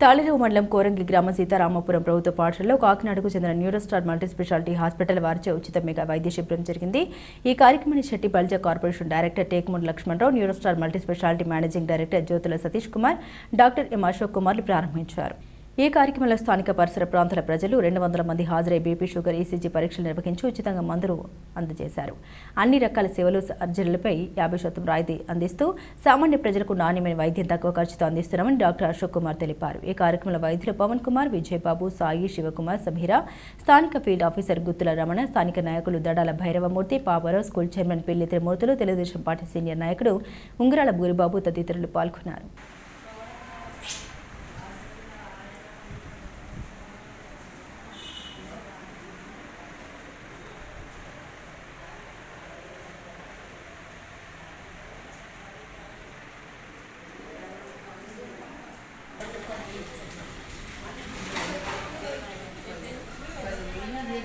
తాళిరేవు మండలం కోరంగి గ్రామ సీతారామపురం ప్రభుత్వ పాఠశాలలో కాకినాడకు చెందిన న్యూరోస్టార్ మల్టీ స్పెషాలిటీ హాస్పిటల్ వారిచే ఉచిత మెగా వైద్య శిబిరం జరిగింది. ఈ కార్యక్రమాన్ని Shetty Balija corporation director Tekumudi Lakshmanarao Neurostar multi speciality managing director Jyothula Satish Kumar doctor M Ashok కుమార్లు ప్రారంభించారు. ఈ కార్యక్రమంలో స్థానిక పరిసర ప్రాంతాల ప్రజలు రెండు వందల మంది హాజరై బీపీ షుగర్ ఈసీజీ పరీక్షలు నిర్వహించి ఉచితంగా మందులు అందజేశారు. అన్ని రకాల సేవలు సర్జరీలపై యాభై శాతం రాయితీ అందిస్తూ సామాన్య ప్రజలకు నాణ్యమైన వైద్యం తక్కువ ఖర్చుతో అందిస్తున్నామని డాక్టర్ అశోక్ కుమార్ తెలిపారు. ఈ కార్యక్రమంలో వైద్యులు పవన్ కుమార్ విజయబాబు సాయి శివకుమార్ సమీరా స్థానిక ఫీల్డ్ ఆఫీసర్ గుత్తుల రమణ స్థానిక నాయకులు Dadala Bhairavamurthy Paparao school chairman Pilli Trimurthulu Telugu Desam party senior నాయకుడు ఉంగరాల బూరిబాబు తదితరులు పాల్గొన్నారు.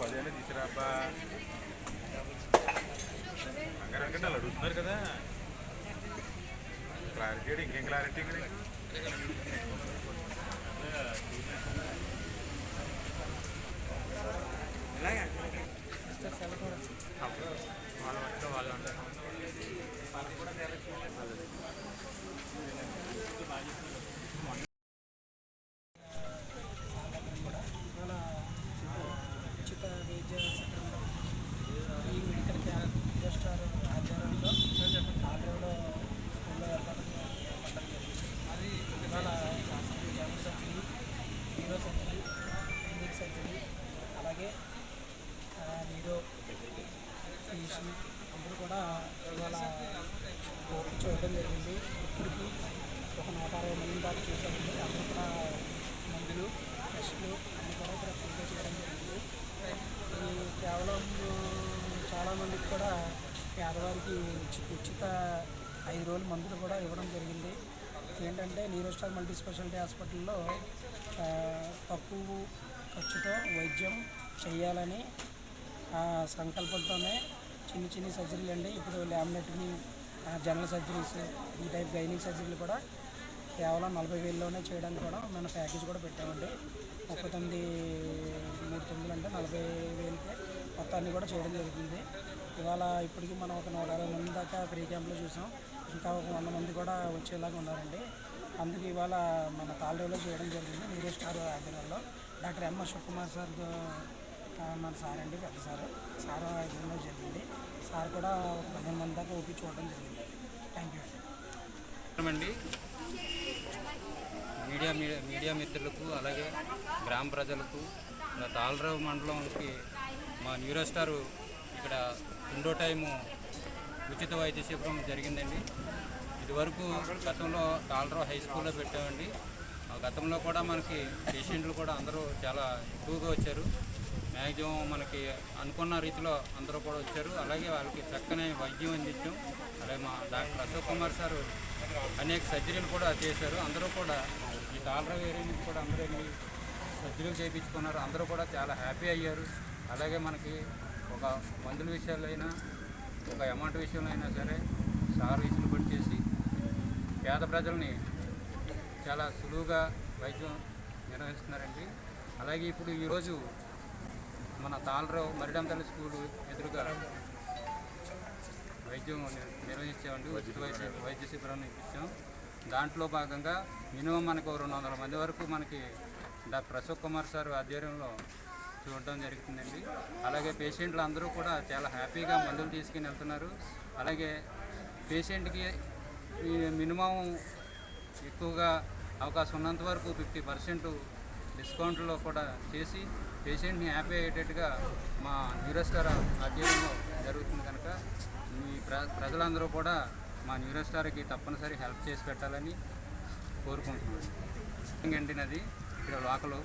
పదేళ్ళు తీసుకురాబ్బా. అంగరంగంటే అలా అడుగుతున్నారు కదా. క్లారిటీ ఇంకేం క్లారిటీ ఉచిత ఫిజిషియన్ అందరూ కూడా ఇవాళ ఓపి చూడడం జరిగింది. ఇప్పటికి ఒక నూట అరవై మంది దాకా చూసామండి అందరూ కూడా మందులు టెస్టులు అన్ని కూడా ఇక్కడ ఫ్రీగా చేయడం జరిగింది. ఇది కేవలం చాలామందికి కూడా పేదవారికి ఉచిత ఐదు రోజుల మందులు కూడా ఇవ్వడం జరిగింది. ఏంటంటే నీరోస్టార్ మల్టీ స్పెషాలిటీ హాస్పిటల్లో తక్కువ ఖర్చుతో వైద్యం చేయాలని సంకల్పంతోనే చిన్న చిన్న సర్జరీలు అండి. ఇప్పుడు ల్యామినెటమీ జనరల్ సర్జరీస్ ఈ టైప్ గైనింగ్ సర్జరీలు కూడా కేవలం నలభై వేలలోనే చేయడానికి కూడా మన ప్యాకేజ్ కూడా పెట్టామండి. ముప్పై తొమ్మిది మూడు తొమ్మిది అంటే నలభై వేలకి మొత్తాన్ని కూడా చేయడం జరుగుతుంది. ఇవాళ ఇప్పటికీ మనం ఒక నూట అరవై మంది దాకా ఫ్రీ క్యాంప్లో చూసాం. ఇంకా ఒక వంద మంది కూడా వచ్చేలాగా ఉన్నారండి. అందుకు ఇవాళ మన తాళ్ళలో చేయడం జరిగింది. నీరు స్టార్ ఆధ్వర్యంలో డాక్టర్ ఎంఎస్ అశోక్ సార్ మన సార్ అండి పెద్ద సార్. సార్ ఆధ్వర్యంలో జరిగింది. సార్ కూడా ఒక పదిహేను మంది దాకా ఓపి చూడడం జరిగింది. థ్యాంక్ యూ అండి మీడియా మీడియా మిత్రులకు అలాగే గ్రామ ప్రజలకు ఇలా తాళరావు మండలంకి మా న్యూరోస్టారు ఇక్కడ రెండో టైము ఉచిత వైద్య శిబిరం జరిగిందండి. ఇదివరకు గతంలో తాళరావు హై స్కూల్లో పెట్టామండి. ఆ గతంలో కూడా మనకి పేషెంట్లు కూడా అందరూ చాలా ఎక్కువగా వచ్చారు. మ్యాక్సిమం మనకి అనుకున్న రీతిలో అందరూ కూడా వచ్చారు. అలాగే వాళ్ళకి చక్కని వైద్యం అందించాం. అలాగే మా డాక్టర్ అశోక్ కుమార్ సార్ అనేక సర్జరీలు కూడా చేశారు. అందరూ కూడా ఈ డాలరా ఏరియా నుంచి కూడా అందరూ వెళ్ళి సర్జరీలు చేయించుకున్నారు. అందరూ కూడా చాలా హ్యాపీ అయ్యారు. అలాగే మనకి ఒక మందుల విషయాలైనా అయినా ఒక అమౌంట్ విషయంలో అయినా సరే సార్ విసులుబడి చేసి పేద ప్రజల్ని చాలా సులువుగా వైద్యం నిర్వహిస్తున్నారండి. అలాగే ఇప్పుడు ఈరోజు మన తాళరావు మరిడంతల్లి స్కూలు ఎదురుగా వైద్యం నిర్వహించామండి ఉచిత వైద్య వైద్య శిబిరాన్ని ఇప్పించాం దాంట్లో భాగంగా మినిమం మనకు రెండు వందల మంది వరకు మనకి డాక్టర్ అశోక్ కుమార్ సార్ ఆధ్వర్యంలో చూడడం జరుగుతుందండి. అలాగే పేషెంట్లు అందరూ కూడా చాలా హ్యాపీగా మందులు తీసుకుని వెళ్తున్నారు. అలాగే పేషెంట్కి మినిమం ఎక్కువగా అవకాశం ఉన్నంత వరకు ఫిఫ్టీ పర్సెంట్ డిస్కౌంట్లో కూడా చేసి పేషెంట్ని హ్యాపీ అయ్యేటట్టుగా మా న్యూరోస్టార్ అధ్యయనంలో జరుగుతుంది కనుక మీ ప్ర ప్రజలందరూ కూడా మా న్యూరోస్టార్కి తప్పనిసరి హెల్ప్ చేసి పెట్టాలని కోరుకుంటున్నాను. అండి నది ఇక్కడ లోకలు